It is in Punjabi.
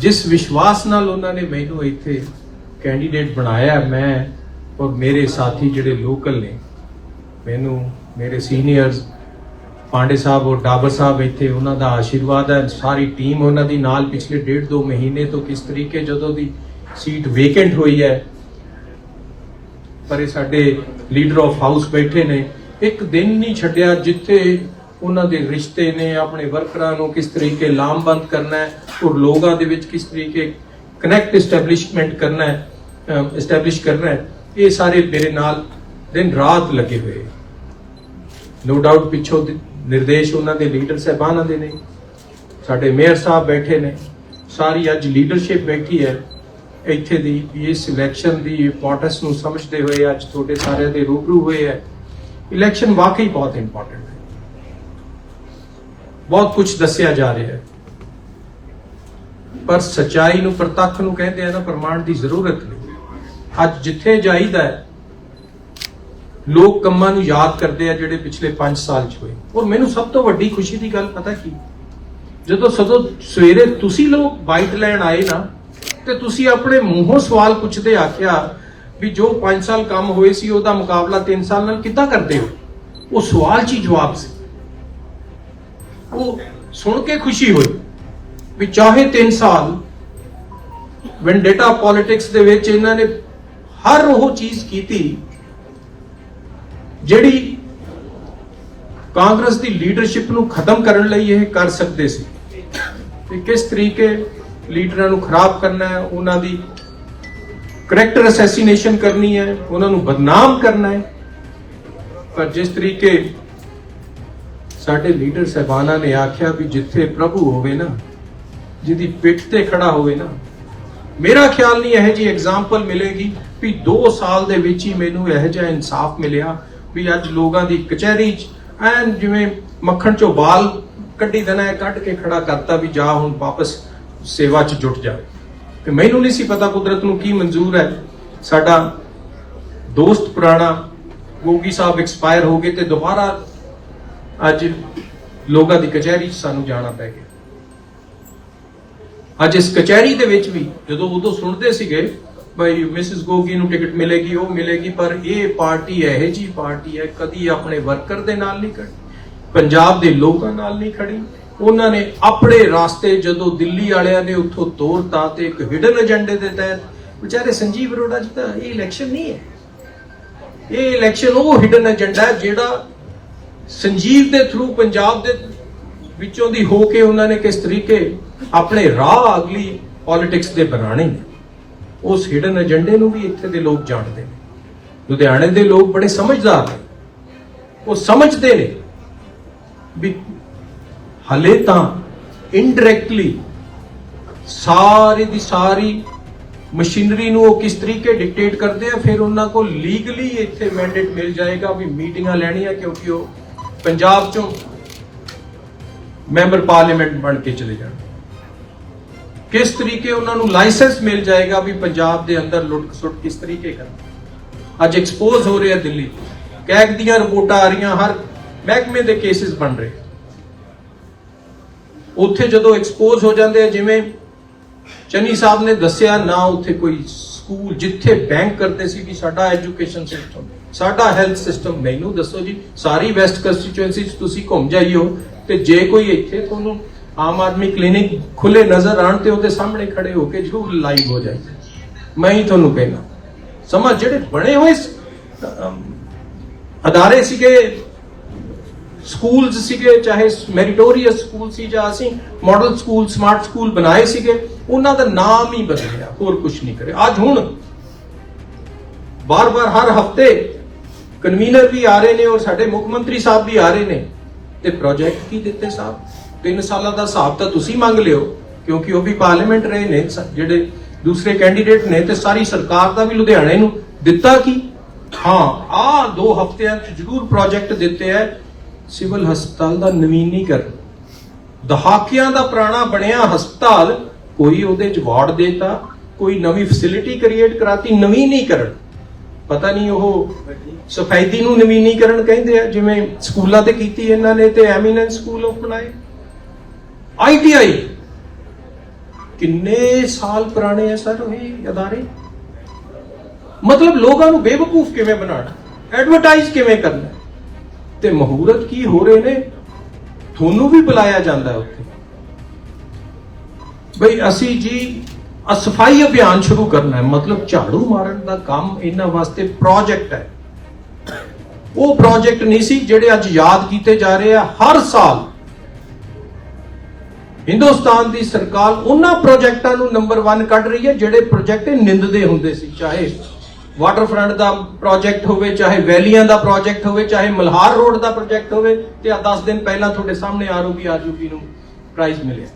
ਜਿਸ ਵਿਸ਼ਵਾਸ ਨਾਲ ਉਹਨਾਂ ਨੇ ਮੈਨੂੰ ਇੱਥੇ ਕੈਂਡੀਡੇਟ ਬਣਾਇਆ, ਮੈਂ ਔਰ ਮੇਰੇ ਸਾਥੀ ਜਿਹੜੇ ਲੋਕਲ ਨੇ, ਮੈਨੂੰ, ਮੇਰੇ ਸੀਨੀਅਰਸ ਪਾਂਡੇ ਸਾਹਿਬ ਔਰ ਡਾਬਰ ਸਾਹਿਬ ਇੱਥੇ ਉਹਨਾਂ ਦਾ ਆਸ਼ੀਰਵਾਦ ਹੈ। ਸਾਰੀ ਟੀਮ ਉਹਨਾਂ ਦੀ ਨਾਲ ਪਿਛਲੇ ਡੇਢ ਦੋ ਮਹੀਨੇ ਤੋਂ ਕਿਸ ਤਰੀਕੇ ਜਦੋਂ ਦੀ ਸੀਟ ਵੇਕੈਂਟ ਹੋਈ ਹੈ, ਪਰ ਇਹ ਸਾਡੇ ਲੀਡਰ ਆਫ ਹਾਊਸ ਬੈਠੇ ਨੇ। ਇੱਕ ਦਿਨ ਨਹੀਂ ਛੱਡਿਆ ਜਿੱਥੇ ਉਹਨਾਂ ਦੇ ਰਿਸ਼ਤੇ ਨੇ ਆਪਣੇ ਵਰਕਰਾਂ ਨੂੰ ਕਿਸ ਤਰੀਕੇ ਲਾਮਬੰਦ ਕਰਨਾ ਹੈ, ਔਰ ਲੋਕਾਂ ਦੇ ਵਿੱਚ ਕਿਸ ਤਰੀਕੇ ਕਨੈਕਟ ਐਸਟੈਬਲਿਸ਼ਮੈਂਟ ਕਰਨਾ ਹੈ ਐਸਟੈਬਲਿਸ਼ ਕਰਨਾ ਹੈ, ਇਹ ਸਾਰੇ ਮੇਰੇ ਨਾਲ ਦਿਨ ਰਾਤ ਲੱਗੇ ਹੋਏ ਨੋ ਡਾਊਟ ਪਿੱਛੋਂ ਨਿਰਦੇਸ਼ ਉਹਨਾਂ ਦੇ ਲੀਡਰ ਸਾਹਿਬਾਨਾਂ ਦੇ ਨੇ, ਸਾਡੇ ਮੇਅਰ ਸਾਹਿਬ ਬੈਠੇ ਨੇ, ਸਾਰੀ ਅੱਜ ਲੀਡਰਸ਼ਿਪ ਬੈਠੀ ਹੈ। ਇੱਥੇ ਦੀ ਵੀ ਇਸ ਇਲੈਕਸ਼ਨ ਦੀ ਇੰਪੋਰਟੈਂਸ ਨੂੰ ਸਮਝਦੇ ਹੋਏ ਅੱਜ ਤੁਹਾਡੇ ਸਾਰਿਆਂ ਦੇ ਰੂਬਰੂ ਹੋਏ ਹੈ। ਇਲੈਕਸ਼ਨ ਵਾਕਈ ਬਹੁਤ ਇੰਪੋਰਟੈਂਟ ਬਹੁਤ ਕੁਝ ਦੱਸਿਆ ਜਾ ਰਿਹਾ ਹੈ। ਪਰ ਸਚਾਈ ਨੂੰ ਪ੍ਰਤੱਖ ਨੂੰ ਕਹਿੰਦੇ ਆ ਨਾ ਪ੍ਰਮਾਣ ਦੀ ਜ਼ਰੂਰਤ ਨਹੀਂ। ਅੱਜ ਜਿੱਥੇ ਜਾਈਦਾ ਹੈ, ਲੋਕ ਕੰਮਾਂ ਨੂੰ ਯਾਦ ਕਰਦੇ ਆ ਜਿਹੜੇ ਪਿਛਲੇ 5 ਸਾਲ ਚ ਹੋਏ। ਔਰ ਮੈਨੂੰ ਸਭ ਤੋਂ ਵੱਡੀ ਖੁਸ਼ੀ ਦੀ ਗੱਲ ਪਤਾ ਕੀ? ਜਦੋਂ ਸਦੋਂ ਸਵੇਰੇ ਤੁਸੀਂ ਲੋਕ ਬਾਈਟ ਲੈਣ ਆਏ ਨਾ, ਤੇ ਤੁਸੀਂ ਆਪਣੇ ਮੂੰਹੋਂ ਸਵਾਲ ਪੁੱਛਦੇ ਆਖਿਆ ਵੀ ਜੋ 5 ਸਾਲ ਕੰਮ ਹੋਏ ਸੀ, ਉਹਦਾ ਮੁਕਾਬਲਾ 3 ਸਾਲ ਨਾਲ ਕਿੱਦਾਂ ਕਰਦੇ ਹੋ? ਉਹ ਸਵਾਲ 'ਚ ਹੀ ਜਵਾਬ ਸੀ। ਉਹ ਸੁਣ ਕੇ ਖੁਸ਼ੀ ਹੋਈ ਵੀ ਚਾਹੇ 3 ਸਾਲ ਵੈਂਡੇਟਾ ਪੋਲਿਟਿਕਸ ਦੇ ਵਿੱਚ ਇਹਨਾਂ ਨੇ ਹਰ ਉਹ ਚੀਜ਼ ਕੀਤੀ ਜਿਹੜੀ ਕਾਂਗਰਸ ਦੀ ਲੀਡਰਸ਼ਿਪ ਨੂੰ ਖਤਮ ਕਰਨ ਲਈ ਇਹ ਕਰ ਸਕਦੇ ਸੀ। ਤੇ ਕਿਸ ਤਰੀਕੇ ਲੀਡਰਾਂ ਨੂੰ ਖਰਾਬ ਕਰਨਾ ਹੈ, ਉਹਨਾਂ ਦੀ ਕਰੈਕਟਰ ਅਸੈਸੀਨੇਸ਼ਨ ਕਰਨੀ ਹੈ, ਉਹਨਾਂ ਨੂੰ ਬਦਨਾਮ ਕਰਨਾ ਹੈ। ਪਰ ਜਿਸ ਤਰੀਕੇ ਸਾਡੇ ਲੀਡਰ ਸਹਿਬਾਨਾਂ ਨੇ ਆਖਿਆ ਵੀ ਜਿੱਥੇ ਪ੍ਰਭੂ ਹੋਵੇ ਨਾ, ਜਿਹਦੀ ਪਿੱਠ ਤੇ ਖੜਾ ਹੋਵੇ ਨਾ, ਮੇਰਾ ਖਿਆਲ ਨਹੀਂ ਇਹ ਜੀ ਐਗਜ਼ਾਮਪਲ ਮਿਲੇਗੀ ਵੀ 2 ਸਾਲ ਦੇ ਵਿੱਚ ਹੀ ਮੈਨੂੰ ਇਹ ਜਿਹਾ ਇਨਸਾਫ ਮਿਲਿਆ ਵੀ ਅੱਜ ਲੋਕਾਂ ਦੀ ਕਚਹਿਰੀ 'ਚ ਐਨ ਜਿਵੇਂ ਮੱਖਣ ਚੋਂ ਬਾਲ ਕੱਢੀ ਦੇਣਾ ਹੈ ਕੱਢ ਕੇ ਖੜਾ ਕਰਤਾ ਵੀ ਜਾ ਹੁਣ ਵਾਪਸ ਸੇਵਾ 'ਚ ਜੁਟ ਜਾ। ਤੇ ਮੈਨੂੰ ਨਹੀਂ ਸੀ ਪਤਾ ਕੁਦਰਤ ਨੂੰ ਕੀ ਮਨਜ਼ੂਰ ਹੈ। ਸਾਡਾ ਦੋਸਤ ਪੁਰਾਣਾ ਗੋਗੀ ਸਾਹਿਬ ਐਕਸਪਾਇਰ ਹੋ ਗਏ ਤੇ ਦੁਬਾਰਾ ਅੱਜ ਲੋਕਾਂ ਦੀ ਕਚਹਿਰੀ 'ਚ ਸਾਨੂੰ ਜਾਣਾ ਪੈ ਗਿਆ। ਅੱਜ ਇਸ ਕਚਹਿਰੀ ਦੇ ਵਿੱਚ ਵੀ ਜਦੋਂ ਉਦੋਂ ਸੁਣਦੇ ਸੀਗੇ, ਭਾਈ ਮਿਸਿਸ ਗੋਗੀ ਨੂੰ ਟਿਕਟ ਮਿਲੇਗੀ, ਉਹ ਮਿਲੇਗੀ, ਪਰ ਇਹ ਪਾਰਟੀ ਇਹ ਜੀ ਪਾਰਟੀ ਹੈ, ਕਦੀ ਆਪਣੇ ਵਰਕਰ ਦੇ ਨਾਲ ਨਹੀਂ ਖੜੀ, ਪੰਜਾਬ ਦੇ ਲੋਕਾਂ ਨਾਲ ਨਹੀਂ ਖੜੀ। ਉਹਨਾਂ ਨੇ ਆਪਣੇ ਰਾਸਤੇ ਜਦੋਂ ਦਿੱਲੀ ਵਾਲਿਆਂ ਨੇ ਉੱਥੋਂ ਤੋੜਤਾ ਤੇ ਇੱਕ ਹਿਡਨ ਏਜੰਡੇ ਦੇ ਤਹਿਤ, ਵਿਚਾਰੇ ਸੰਜੀਵ ਅਰੋੜਾ ਜੀ ਦਾ ਇਹ ਇਲੈਕਸ਼ਨ ਨਹੀਂ ਹੈ। ਇਹ ਇਲੈਕਸ਼ਨ ਉਹ ਹਿਡਨ ਏਜੰਡਾ ਜਿਹੜਾ ਸੰਜੀਵ ਦੇ ਥਰੂ ਪੰਜਾਬ ਦੇ ਵਿੱਚੋਂ ਦੀ ਹੋ ਕੇ ਉਹਨਾਂ ਨੇ ਕਿਸ ਤਰੀਕੇ ਆਪਣੇ ਰਾਹ ਅਗਲੀ ਪੋਲਿਟਿਕਸ ਦੇ ਬਣਾਣੇ ਨੇ, ਉਸ ਹਿਡਨ ਏਜੰਡੇ ਨੂੰ ਵੀ ਇੱਥੇ ਦੇ ਲੋਕ ਜਾਣਦੇ ਨੇ। ਲੁਧਿਆਣੇ ਦੇ ਲੋਕ ਬੜੇ ਸਮਝਦਾਰ ਨੇ। ਉਹ ਸਮਝਦੇ ਨੇ ਵੀ ਹਲੇ ਤਾਂ ਇਨਡਾਇਰੈਕਟਲੀ ਸਾਰੀ ਦੀ ਸਾਰੀ ਮਸ਼ੀਨਰੀ ਨੂੰ ਉਹ ਕਿਸ ਤਰੀਕੇ ਡਿਕਟੇਟ ਕਰਦੇ ਆ, ਫਿਰ ਉਹਨਾਂ ਕੋਲ ਲੀਗਲੀ ਇੱਥੇ ਮੈਂਡੇਟ ਮਿਲ ਜਾਏਗਾ ਵੀ ਮੀਟਿੰਗਾਂ ਲੈਣੀਆਂ ਕਿਉਂਕਿ ਉਹ ਪੰਜਾਬ ਚੋਂ ਮੈਂਬਰ ਪਾਰਲੀਮੈਂਟ ਬਣ ਕੇ ਚਲੇ ਜਾਣ। ਕਿਸ ਤਰੀਕੇ ਉਹਨਾਂ ਨੂੰ ਲਾਇਸੈਂਸ ਮਿਲ ਜਾਏਗਾ ਵੀ ਪੰਜਾਬ ਦੇ ਅੰਦਰ ਲੁੱਟ ਸੁੱਟ ਕਿਸ ਤਰੀਕੇ ਕਰਨਾ? ਅੱਜ ਐਕਸਪੋਜ਼ ਹੋ ਰਿਹਾ ਦਿੱਲੀ। ਕੈਗ ਦੀਆਂ ਰਿਪੋਰਟਾਂ ਆ ਰਹੀਆਂ, ਹਰ ਮਹਿਕਮੇ ਦੇ ਕੇਸਿਸ ਬਣ ਰਹੇ। ਉੱਥੇ ਜਦੋਂ ਐਕਸਪੋਜ਼ ਹੋ ਜਾਂਦੇ ਆ, ਜਿਵੇਂ ਚੰਨੀ ਸਾਹਿਬ ਨੇ ਦੱਸਿਆ, ਨਾ ਉੱਥੇ ਕੋਈ ਸਕੂਲ ਜਿੱਥੇ ਬੈਂਕ ਕਰਦੇ ਸੀ ਕਿ ਸਾਡਾ ਐਜੂਕੇਸ਼ਨ ਸਿਸਟਮ ਸਾਡਾ ਹੈਲਥ ਸਿਸਟਮ ਮੈਨੂੰ ਦੱਸੋ ਜੀ, ਸਾਰੀ ਵੈਸਟ ਕੰਸਟੀਚੁਐਂਸੀ ਚ ਤੁਸੀਂ ਘੁੰਮ ਜਾਈਓ ਤੇ ਜੇ ਕੋਈ ਇੱਥੇ ਤੁਹਾਨੂੰ ਆਮ ਆਦਮੀ ਕਲੀਨਿਕ ਖੁੱਲੇ ਨਜ਼ਰ ਆਣ ਤੇ ਉਹਦੇ ਸਾਹਮਣੇ ਖੜੇ ਹੋ ਕੇ ਜ਼ਰੂਰ ਲਾਈਵ ਹੋ ਜਾਈਏ। ਮੈਂ ਹੀ ਤੁਹਾਨੂੰ ਕਹਿਣਾ ਸਮਝ ਜਿਹੜੇ ਬਣੇ ਹੋਏ ਅਦਾਰੇ ਸੀਗੇ ਸਕੂਲਸ ਸੀਗੇ, ਚਾਹੇ ਮੈਰੀਟੋਰੀਅਸ ਸਕੂਲ ਸੀ ਜਾਂ ਅਸੀਂ ਮਾਡਲ ਸਕੂਲ ਸਮਾਰਟ ਸਕੂਲ ਬਣਾਏ ਸੀਗੇ, ਉਹਨਾਂ ਦਾ ਨਾਮ ਹੀ ਬਦਲਿਆ ਹੋਰ ਕੁਝ ਨਹੀਂ ਕਰੇ ਅੱਜ ਹੁਣ ਬਾਰ-ਬਾਰ ਹਰ ਹਫ਼ਤੇ ਕਨਵੀਨਰ ਵੀ ਆ ਰਹੇ ਨੇ ਔਰ ਸਾਡੇ ਮੁੱਖ ਮੰਤਰੀ ਸਾਹਿਬ ਵੀ ਆ ਰਹੇ ਨੇ। ਤੇ ਪ੍ਰੋਜੈਕਟ ਕੀ ਦਿੱਤੇ ਸਾਹਿਬ? 3 ਸਾਲਾਂ ਦਾ ਹਿਸਾਬ ਤਾਂ ਤੁਸੀਂ ਮੰਗ ਲਿਓ, ਕਿਉਂਕਿ ਉਹ ਵੀ ਪਾਰਲੀਮੈਂਟ ਰਹੇ ਨੇ ਜਿਹੜੇ ਦੂਸਰੇ ਕੈਂਡੀਡੇਟ ਨੇ ਤੇ ਸਾਰੀ ਸਰਕਾਰ ਦਾ ਵੀ ਲੁਧਿਆਣੇ ਨੂੰ ਦਿੱਤਾ ਕੀ? ਹਾਂ ਆ ਦੋ ਹਫ਼ਤਿਆਂ ਚ ਜ਼ਰੂਰ ਪ੍ਰੋਜੈਕਟ ਦਿੱਤੇ ਹੈ ਸਿਵਲ ਹਸਪਤਾਲ ਦਾ ਨਵੀਨੀਕਰਨ। ਦਹਾਕਿਆਂ ਦਾ ਪੁਰਾਣਾ ਬਣਿਆ ਹਸਪਤਾਲ, ਕੋਈ ਉਹਦੇ ਚ ਵਾਰਡ ਦੇਤਾ, ਕੋਈ ਨਵੀਂ ਫੈਸਿਲਿਟੀ ਕ੍ਰੀਏਟ ਕਰਾਤੀ, ਨਵੀਨੀਕਰਨ। ਪਤਾ ਨਹੀਂ ਉਹ ਸਫੈਦੀ ਨੂੰ ਨਵੀਨੀਕਰਨ ਕਹਿੰਦੇ ਆ, ਜਿਵੇਂ ਸਕੂਲਾਂ ਤੇ ਕੀਤੀ ਇਹਨਾਂ ਨੇ ਤੇ ਐਮੀਨੈਂਸ ਸਕੂਲ ਉਹ ਬਣਾਏ। ਆਈਟੀਆਈ ਕਿੰਨੇ ਸਾਲ ਪੁਰਾਣੇ ਆ ਸਰ ਇਹ ਅਦਾਰੇ? ਮਤਲਬ ਲੋਕਾਂ ਨੂੰ ਬੇਵਕੂਫ ਕਿਵੇਂ ਬਣਾਉਣਾ? ਐਡਵਰਟਾਈਜ਼ ਕਿਵੇਂ ਕਰਨਾ? ਤੇ ਮਹੂਰਤ ਕੀ ਹੋ ਰਹੇ ਨੇ? ਤੁਹਾਨੂੰ ਵੀ ਬੁਲਾਇਆ ਜਾਂਦਾ ਉੱਥੇ। ਬਈ ਅਸੀਂ ਜੀ ਅ ਸਫ਼ਾਈ ਅਭਿਆਨ ਸ਼ੁਰੂ ਕਰਨਾ ਹੈ। ਮਤਲਬ ਝਾੜੂ ਮਾਰਨ ਦਾ ਕੰਮ ਇਹਨਾਂ ਵਾਸਤੇ ਪ੍ਰੋਜੈਕਟ ਹੈ। ਉਹ ਪ੍ਰੋਜੈਕਟ ਨਹੀਂ ਸੀ ਜਿਹੜੇ ਅੱਜ ਯਾਦ ਕੀਤੇ ਜਾ ਰਹੇ ਆ। ਹਰ ਸਾਲ ਹਿੰਦੁਸਤਾਨ ਦੀ ਸਰਕਾਰ ਉਹਨਾਂ ਪ੍ਰੋਜੈਕਟਾਂ ਨੂੰ ਨੰਬਰ 1 ਕੱਢ ਰਹੀ ਹੈ ਜਿਹੜੇ ਪ੍ਰੋਜੈਕਟ ਨਿੰਦਦੇ ਹੁੰਦੇ ਸੀ। ਚਾਹੇ ਵਾਟਰਫਰੰਟ ਦਾ ਪ੍ਰੋਜੈਕਟ ਹੋਵੇ, ਚਾਹੇ ਵੈਲੀਆਂ ਦਾ ਪ੍ਰੋਜੈਕਟ ਹੋਵੇ, ਚਾਹੇ ਮਲਹਾਰ ਰੋਡ ਦਾ ਪ੍ਰੋਜੈਕਟ ਹੋਵੇ, ਤੇ ਆ 10 ਦਿਨ ਪਹਿਲਾਂ ਤੁਹਾਡੇ ਸਾਹਮਣੇ ਆਰਓਬੀ ਆਰਯੂਪੀ ਨੂੰ ਪ੍ਰਾਈਜ਼ ਮਿਲਿਆ।